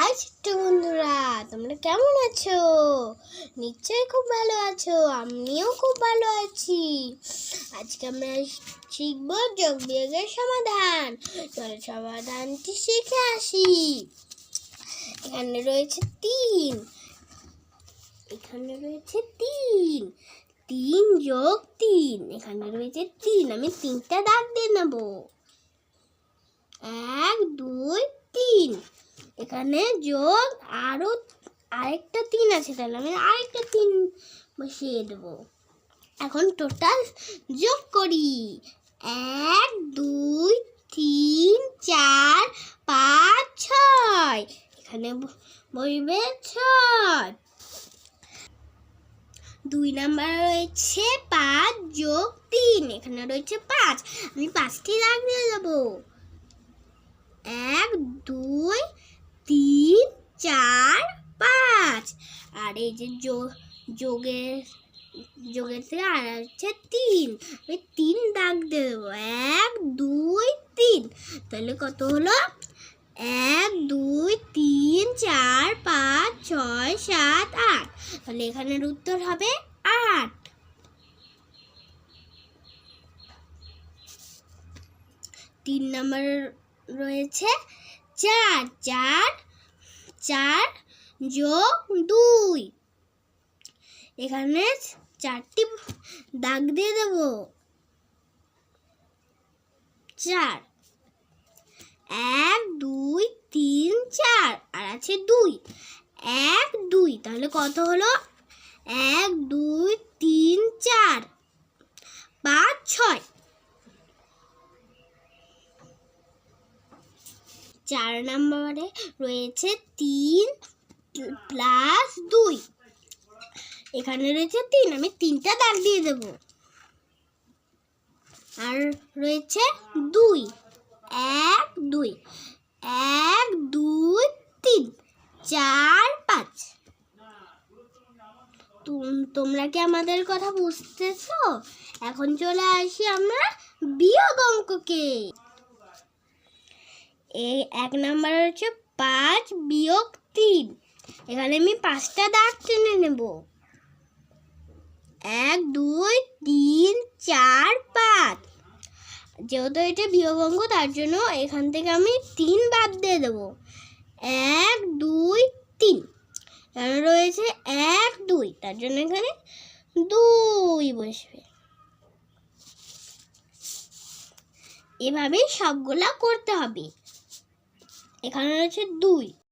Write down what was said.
High ছোট্ট বন্ধুরা, তোমরা কেমন আছো? নিশ্চয়ই খুব ভালো আছো, আমিও খুব ভালো আছি। আজকে আমরা শিখব যোগ বিয়োগের সমাধান। চলো সমাধানটি শিখে আসি। এখানে রয়েছে তিন। এখানে রয়েছে তিন। তিন যোগ তিন। এখানে রয়েছে তিন। আমি তিনটা দাগ দিয়ে নেব। এক তিন এখানে যোগ আরও আরেকটা তিন আছে তাহলে আমি আরেকটা তিন বসিয়ে দেবো। এখন টোটাল যোগ করি। এক, দুই, তিন, চার, পাঁচ, ছয়। এখানে বসবে ছয়। দুই নাম্বার রয়েছে পাঁচ যোগ তিন, এখানে রয়েছে পাঁচ। আমি পাঁচটি দাগ দিয়ে এক, দুই তিন, চার, পাঁচ। আর এই যে যোগের যোগের থেকে আর হচ্ছে তিন। আমি তিন দাগ দেবো। এক, দুই, তিন। তাহলে কত হলো? এক, দুই, তিন, চার, পাঁচ, ছয়, সাত, আট। তাহলে এখানের উত্তর হবে আট। তিন নম্বর রয়েছে চার চার চার যোগ দুই। এখানে চারটি দাগ দিয়ে দেব। চার। এক, দুই, তিন, চার। আর আছে দুই। এক, দুই। তাহলে কত হলো? এক, দুই, তিন, চার। পাঁচ, ছয়। চার নম্বরে রয়েছে তিন প্লাস দুই। এখানে রয়েছে তিন, আমি তিনটা দাগ দিয়ে দেব। আর রয়েছে দুই, এক দুই। এক, দুই, তিন, চার, পাঁচ। তুম- তোমরা কি আমাদের কথা বুঝতেছো? এখন চলে আসি আমরা বিয়োগ অঙ্ককে। এই এক নাম্বার হচ্ছে পাঁচ বিয়োগ তিন। এখানে আমি পাঁচটা দাগ টেনে নেব। এক, দুই, তিন, চার, পাঁচ। যেহেতু এটা বিয়োগ অঙ্ক, তার জন্য এখান থেকে আমি তিন বাদ দিয়ে দেবো। এক, দুই, তিন। এখানে রয়েছে এক, দুই। তার জন্য এখানে দুই বসবে। এভাবেই সবগুলা করতে হবে। এখানে রয়েছে দুই।